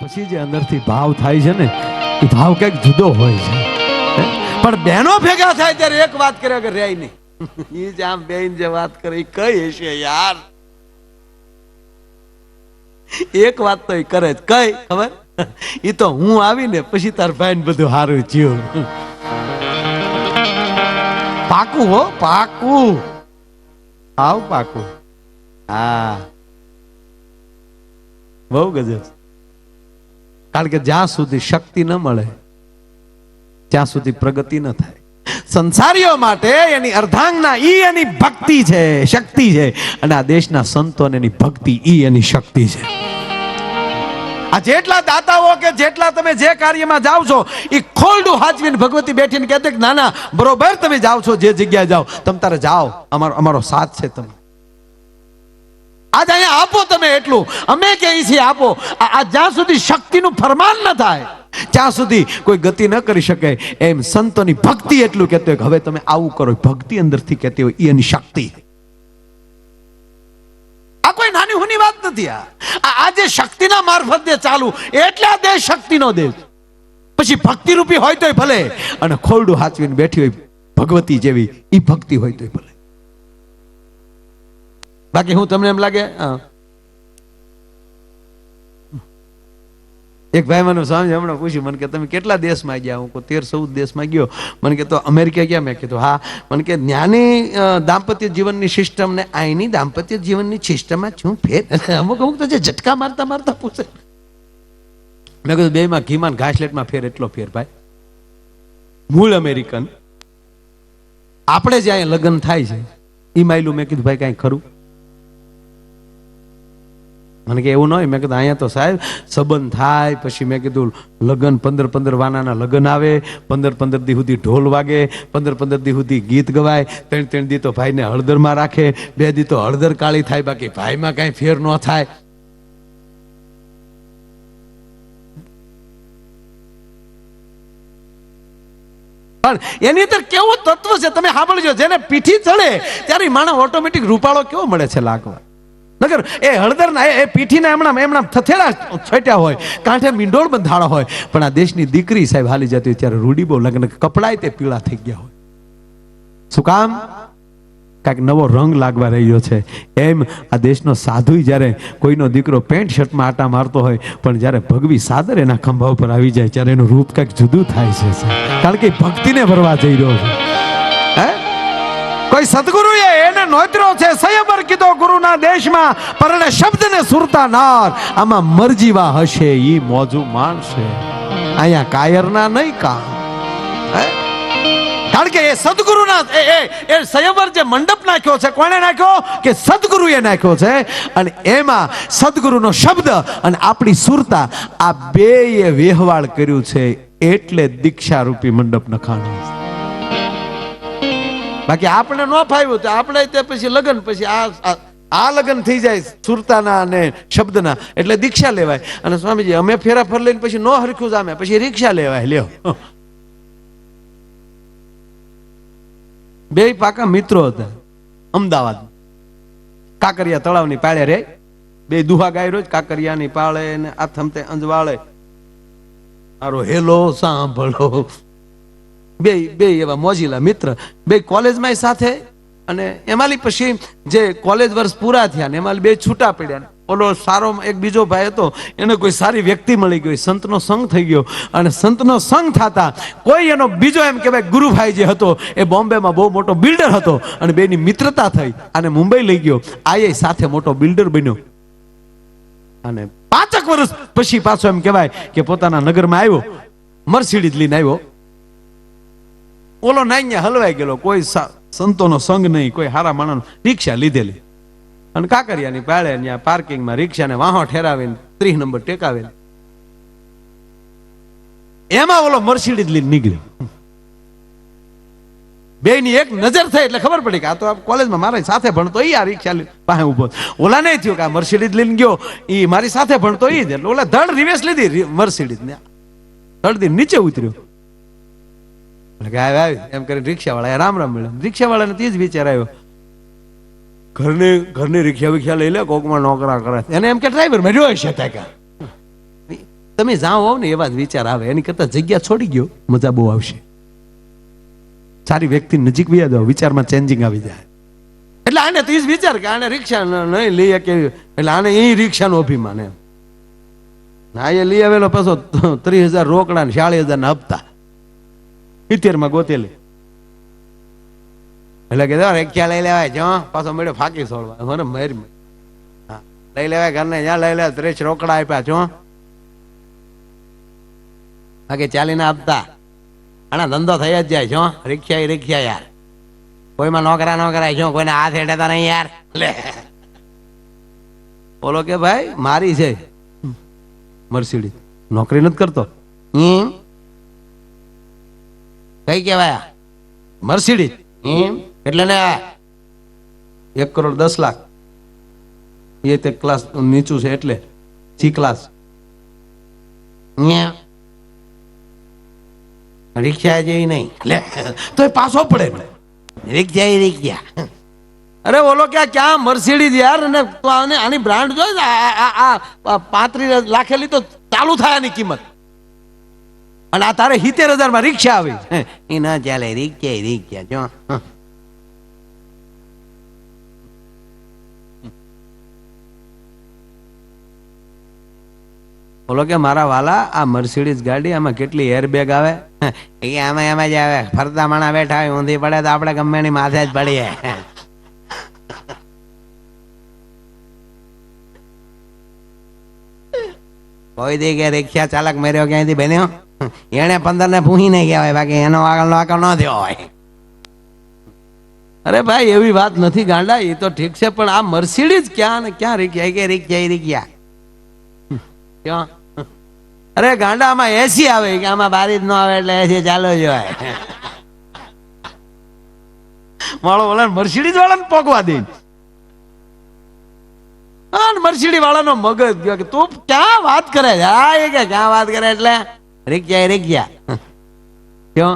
પછી જે અંદરથી ભાવ થાય છે ને, એ ભાવ કંઈક જુદો હોય છે. પણ બહેનો ભેગા થાય ત્યારે એક વાત કરે કે રે નહીં. એ જ આમ બેન જે વાત કરે એ કઈ હશે યાર? એક વાત તો એ કરે જ. કઈ? ખબર? એ તો હું આવીને પછી તાર ભાઈ બધું હારું થયું. પાકું હો, પાકું. આવ પાકું. હા. બહુ ગજબ કારણ કે જ્યાં સુધી શક્તિ ન મળે, ત્યાં સુધી પ્રગતિ ન થાય. સંસારીઓ માટે એની અર્ધાંગના ઈ એની ભક્તિ છે, શક્તિ છે. અને આ દેશના સંતોને એની ભક્તિ ઈ એની શક્તિ છે. આ જેટલા દાતાઓ કે જેટલા તમે જે કાર્યમાં જાઓ છો એ ખોલડું હાચવીને ભગવતી બેઠીને કહેતે કે ના બરોબર તમે જાઓ છો, જે જગ્યાએ જાઓ, તમે તારે જાઓ, અમારો અમારો સાથ છે તમે આજ અહીંયા આપો તમે એટલું. અમે કહીએ છીએ આપો. આ જ્યાં સુધી શક્તિનું ફરમાન ન થાય, ત્યાં સુધી કોઈ ગતિ ન કરી શકે. એમ સંતોની ભક્તિ એટલું કહેતો હોય કે હવે તમે આવું કરો. ભક્તિ અંદરથી કહેતી હોય એની શક્તિ. આ કોઈ નાની હુની વાત નથી આ. આ- જે શક્તિના મારફતે ચાલુ, એટલે આ દેશ શક્તિનો દેશ. પછી ભક્તિરૂપી હોય તોય ભલે, અને ખોરડું હાચવીને બેઠી હોય ભગવતી જેવી એ ભક્તિ હોય તોય ભલે. બાકી હું તમને એમ લાગે એક ભાઈ મને સ્વામી હમણાં પૂછ્યું, મને કે તમે કેટલા દેશમાં ગયા? હું કહું, તેર ચૌદ દેશમાં ગયો. મને કે તો અમેરિકા ગયા? મેં કીધું, હા. મને કે જ્ઞાની દાંપત્ય જીવનની સિસ્ટમ ને આઈની દાંપત્ય જીવનની સિસ્ટમમાં શું ફેર. અમુક અમુક તો જે ઝટકા મારતા મારતા પૂછે. મેં કીધું બેમાં ઘીમાં ઘાસલેટમાં ફેર એટલો ફેર, ભાઈ. મૂળ અમેરિકન. આપણે જે અહીંયા લગ્ન થાય છે એ માયલું મેં કીધું, ભાઈ, કાંઈ ખરું? મને કે એવું ન હોય. મેં કીધું, અહીંયા તો સાહેબ સંબંધ થાય, પછી મેં કીધું, લગ્ન પંદર પંદર વાનાના લગ્ન આવે, પંદર પંદર દી સુધી ઢોલ વાગે, પંદર પંદર દી સુધી ગીત ગવાય, ત્રણ ત્રણ દી તો ભાઈને હળદરમાં રાખે, બે દી તો હળદર કાળી થાય, બાકી ભાઈમાં કાંઈ ફેર ન થાય. પણ એની અંદર કેવું તત્વ છે? તમે સાંભળજો, જેને પીઠી ચડે ત્યારે માણસ ઓટોમેટિક રૂપાળો કેવો મળે છે લાગવા? નગર એ હળદરના, એ- પીઠીના એમણા એમણા થથેડા છટ્યા હોય, કાંઠે મીંડોળ બંધાળા હોય. પણ આ દેશની દીકરી સાહેબ હાલી જતી હોય ત્યારે રૂડી બહુ લગ્ન કપડાય તે પીળા થઈ ગયા હોય. શું કામ? કાંઈક નવો રંગ લાગવા રહ્યો છે. એમ આ દેશનો સાધુ જ્યારે કોઈનો દીકરો પેન્ટ શર્ટમાં આટા મારતો હોય, પણ જ્યારે ભગવી સાદર એના ખંભા ઉપર આવી જાય, ત્યારે એનું રૂપ કંઈક જુદું થાય છે કારણ કે ભક્તિને ભરવા જઈ રહ્યો છે. કોઈ સદગુરુએ એને નોતર્યો છે. સંયમર કીધો, ગુરુના દેશમાં પરણે શબ્દને સુરતા નાર. આમાં મરજીવા હશે, ઈ મોજું માણશે. અહીંયા કાયરના નહીં કા? કારણ કે એ સદગુરુના, એ એ સંયમર જે મંડપ નાખ્યો છે, કોણે નાખ્યો? કે સદગુરુએ નાખ્યો છે. અને એમાં સદગુરુનો શબ્દ અને આપણી સુરતા આ બેય વેહવાળ કર્યું છે. એટલે દીક્ષા રૂપી મંડપ નખાણો. બાકી આપણે ન ફાવ્યું તો આપણે તે પછી લગ્ન, પછી આ આ- આ લગ્ન થઈ જાય સુરતાના અને શબ્દના. એટલે દીક્ષા લેવાય. અને સ્વામીજી, અમે ફેરા ફર લઈને પછી નો હરખ્યું જામે, પછી રિક્ષા લેવાય. લ્યો. બે પાકા મિત્રો હતા, અમદાવાદ. કાકરિયા તળાવની પાળે રે. બે દુહા ગાય રોજ કાકરિયાની પાળે ને આથમતે અંજવાળે. મારો હેલો, સાંભળો. બે બે એવા મોજીલા મિત્ર, બે કોલેજમાં સાથે અને એમાંલી પછી જે કોલેજ વર્ષ પૂરા થયા ને એમાં બે છૂટા પડ્યા ઓલો સારો એક બીજો ભાઈ હતો, એને કોઈ સારી વ્યક્તિ મળી ગઈ, સંતનો સંગ થઈ ગયો અને સંતનો સંગ થતા કોઈ એનો બીજો એમ કહેવાય ગુરુભાઈ જે હતો, એ બોમ્બેમાં બહુ મોટો બિલ્ડર હતો અને બેની મિત્રતા થઈ અને મુંબઈ લઈ ગયો. આ સાથે મોટો બિલ્ડર બન્યો. અને પાંચક વર્ષ પછી પાછો એમ કહેવાય કે પોતાના નગરમાં આવ્યો, મર્સિડીઝ લઈને આવ્યો. ઓલો નાઈ હલવાઈ ગયેલો. કોઈ સંતોનો સંગ નહીં, કોઈ હારા માણસ. રિક્ષા લીધેલી. અને કાકરિયાની પાળે ત્યાં પાર્કિંગમાં રિક્ષાને વાહો ઠેરાવીને ત્રીસ નંબર ટેકાવેલી. એમાં ઓલો મર્સિડીઝ લઈને નીકળ્યો. બે ની એક નજર થઈ એટલે ખબર પડી કે આ તો કોલેજમાં મારી સાથે ભણતો એ આ રિક્ષા પાસે ઊભો ઓલા નહીં થયું કે આ મર્સિડીઝ લઈને ગયો. એ મારી સાથે ભણતો એ જ. એટલે ઓલા ધડ રિવેસ લીધી મર્સિડીઝ ને ધડથી નીચે ઉતર્યો. કે આવે આવી એમ કરીને રિક્ષા વાળા રામ રામ મળ્યા. રિક્ષા વાળાને તે જ વિચાર આવ્યો. ઘરની ઘરની રિક્ષા વિક્ષા લઈ લે, કોકમાં નોકરા કરે. એને એમ કે ડ્રાઈવરમાં હશે ત્યાં તમે જાઓ હોવ ને, એવા જ વિચાર આવે. એની કરતા જગ્યા છોડી ગયો, મજા બહુ આવશે. સારી વ્યક્તિ નજીક બી જાઓ વિચારમાં ચેન્જિંગ આવી જાય. એટલે આને તો વિચાર કે આને રિક્ષા નહીં લઈ શકે. એટલે આને એ રિક્ષાનો અભિમાન એમ. ના એ લઈ આવેલો પાછો ત્રીસ હજાર રોકડા ને ચાલીસ હજાર ના હપ્તા. સિત્તેરમાં ગોતેલી. એટલે કે રિક્ષા લઈ લેવાય, જો, પાછો મળ્યો ફાકી છોડવા. મને મારી. લઈ લેવાય ઘરને જ્યાં લઈ લેવાય ત્રીસ રોકડા આપ્યા છો બાકી ચાલીને આપતા. આના ધંધો થઈ જ જાય છો રિક્ષા રિક્ષા યાર. કોઈમાં નોકરા નોકરા છો કોઈને હાથ હેઠે નહીં યાર. લે. બોલો કે ભાઈ, મારી છે. મર્સિડી. નોકરી નથી કરતો? હમ. કઈ કેવાય મર્સિડી હમ. એટલે ને એક કરોડ દસ લાખ. એ તે ક્લાસ નીચું છે એટલે સી ક્લાસ રિક્ષા જેવી નહીં. લે તો એ પાછો પડે. રિક્ષા એ રિક્ષા. અરે બોલો કે ક્યાં મર્સિડીઝ યાર? અને આને બ્રાન્ડ જોઈ આ પાંત્રીસ લાખેલી તો ચાલુ થાય આની કિંમત. અને આ તારે સિત્તેર હજારમાં રિક્ષા આવી. એ ના ચાલે રિક્ષા રિક્ષા, જો. બોલો કે મારા વાલા, આ મર્સિડીઝ ગાડી આમાં કેટલી એરબેગ આવે? એ આમાં એમાં જ આવે. ફરતા માણા બેઠા હોય, ઊંધી પડે તો આપણે ગમે એની માથે જ પડીએ. કોઈ દી કે રિક્ષા ચાલક મેર્યો ક્યાંયથી બન્યો? એને પંદર ને પૂહી નહીં ગયા હોય બાકી એનો આગળ આગળ ન થયો હોય. અરે ભાઈ, એવી વાત નથી ગાંડા એ તો ઠીક છે, પણ આ મર્સિડીઝ ક્યાં ને ક્યાં રિક્ષા કે રિક્ષા એ ક્યાં? અરે ગાંડા, આમાં એસી આવે, કે આમાં બારી જ ન આવે એટલે એસી ચાલો જ હોય. માળો વાળા મર્સિડીઝ વાળાને પોગવા દે. મર્સિડી વાળાનો મગજ ગયો કે તું ક્યાં વાત કરે આ એ કે, ક્યાં વાત કરે એટલે? રિક્ષા એ રિક્ષા ક્યો?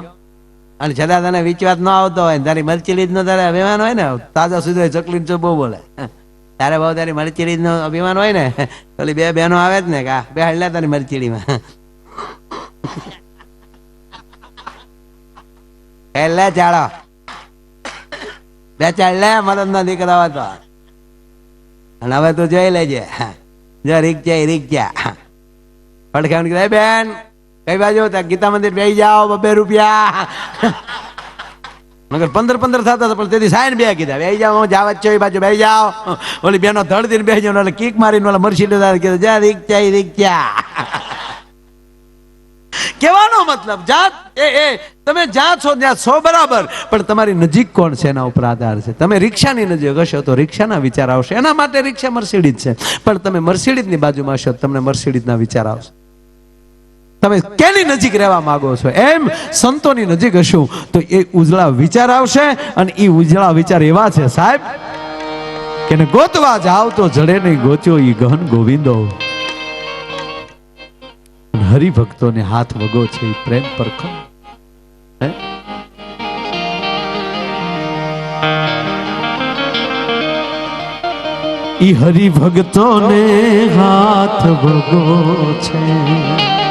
અને છતાં તને વિચવાત ન આવતો હોય તારી મર્સિડીઝ નો તારે અભિમાન હોય ને, તાજા સુધી ચકલી ચો બહુ બોલે. તારે બહુ તારી મરચીડી નો અભિમાન હોય ને પેલી બે બહેનો આવે જ ને, કા બે હડલા તારી મરચીડીમાં. એટલે ચાલો બે ચાલે મદદ ના દીકરા હતો અને હવે તું જોઈ લેજે. જો રીક્ષા રીક્ષા પડખાણ કીધા બેન કઈ બાજુ ગીતા મંદિર બે જાઓ બબે રૂપિયા. મગર પંદર પંદર થતા પણ તેથી સાઈન બે કીધા. બે જાઓ જાવ છો, એ બાજુ બે જાઓ. ઓલી બેનો ધડ દીને બે જાઓ એટલે કીક મારીને ઓલા મરસી લેતા કીધું, જા રીક્ષા, એ રીક્ષા. કહેવાનો મતલબ જાત એ એ, તમે જ્યાં છો, ત્યાં છો બરાબર, પણ તમારી નજીક કોણ છે એના ઉપર આધાર છે? તમે રિક્ષાની નજીક હશો તો રિક્ષાના વિચાર આવશે. એના માટે રિક્ષા મર્સિડીઝ છે. પણ તમે મર્સિડીઝની બાજુમાં હશો તમને મર્સિડીઝના વિચાર આવશે. તમે કેની નજીક રહેવા માંગો છો? એમ? સંતોની નજીક હશું તો એ ઉજળા વિચાર આવશે અને એ ઉજળા વિચાર એવા છે, સાહેબ, કે ગોતવા જાવ તો જડે નહીં ગોચ્યો ઈ ગહન ગોવિંદો. હરિભક્તોને હાથ વગો છે પ્રેમ પરખો હે? હરિભક્તોને હાથ વગો છે.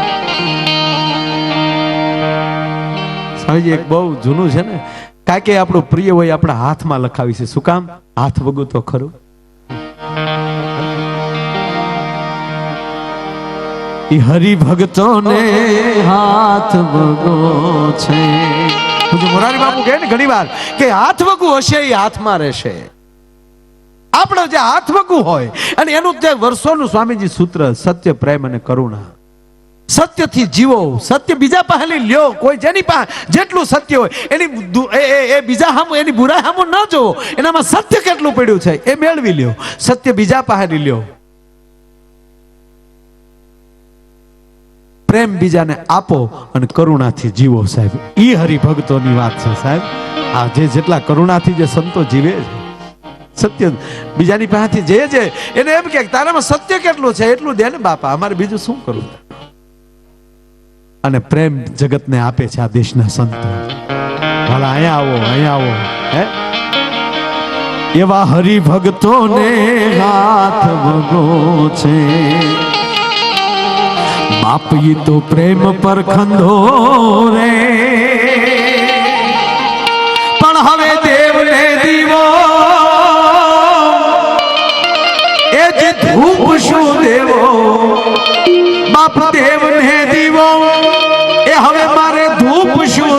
સ્વામીજી એક બહુ જૂનું છે ને? કાંઈ કે આપણું પ્રિય હોય આપણા હાથમાં લખાવી છે. શું કામ? હાથ વગું તો ખરું? ઈ હરિભક્તોને હાથ વગો છે. મોરારી બાપુ કહે ને ઘણી વાર કે હાથ વગું હશે એ હાથમાં રહેશે. આપણો જે હાથ વગું હોય અને એનું જે વર્ષોનું સ્વામીજી સૂત્ર, સત્ય, પ્રેમ અને કરુણા સત્યથી જીવો, સત્ય બીજા પહેલી લ્યો, કોઈ જેની પાસે જેટલું સત્ય હોય, એની એ- બીજા હામું, એની બુરાઈ હામું ન જોવો એનામાં સત્ય કેટલું પડ્યું છે, એ મેળવી લ્યો, સત્ય બીજા પહેલી લ્યો. પ્રેમ બીજાને આપો અને કરુણાથી જીવો, સાહેબ. એ હરિભક્તોની વાત છે, સાહેબ. આ જે જેટલા કરુણાથી જે સંતો જીવે છે, સત્ય બીજાની પાસેથી જે છે એને એમ કે તારામાં સત્ય કેટલું છે, એટલું દે ને બાપા, અમારે બીજું શું કરવું? અને પ્રેમ જગતને આપે છે આ દેશના સંતો. ભલા અહીંયા આવો અહીંયા આવો. હે? એવા હરિભક્તોને હાથ ભગો છે. બાપી તો પ્રેમ પર ખંધો રે. પણ હવે દેવને દીવો. એ જે ધૂપ શું દેવો? બાપ દેવને દીવો.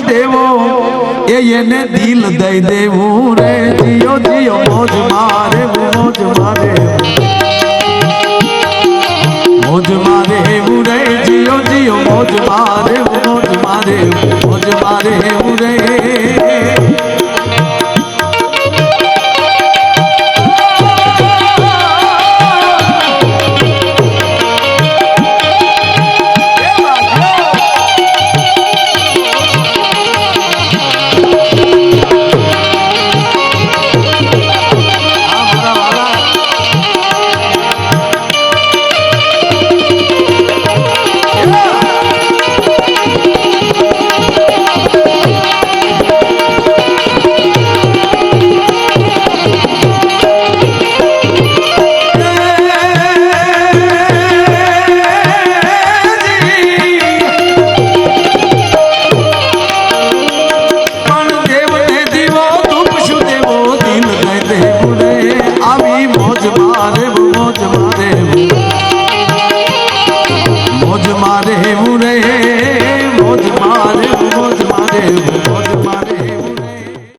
દેવો, એ એને દિલ દઈ દેવું રે. જીઓ જીઓ, મોજ મારે મોજ મારે. મોજ મારે રે. જીઓ જીઓ, મોજ મારે.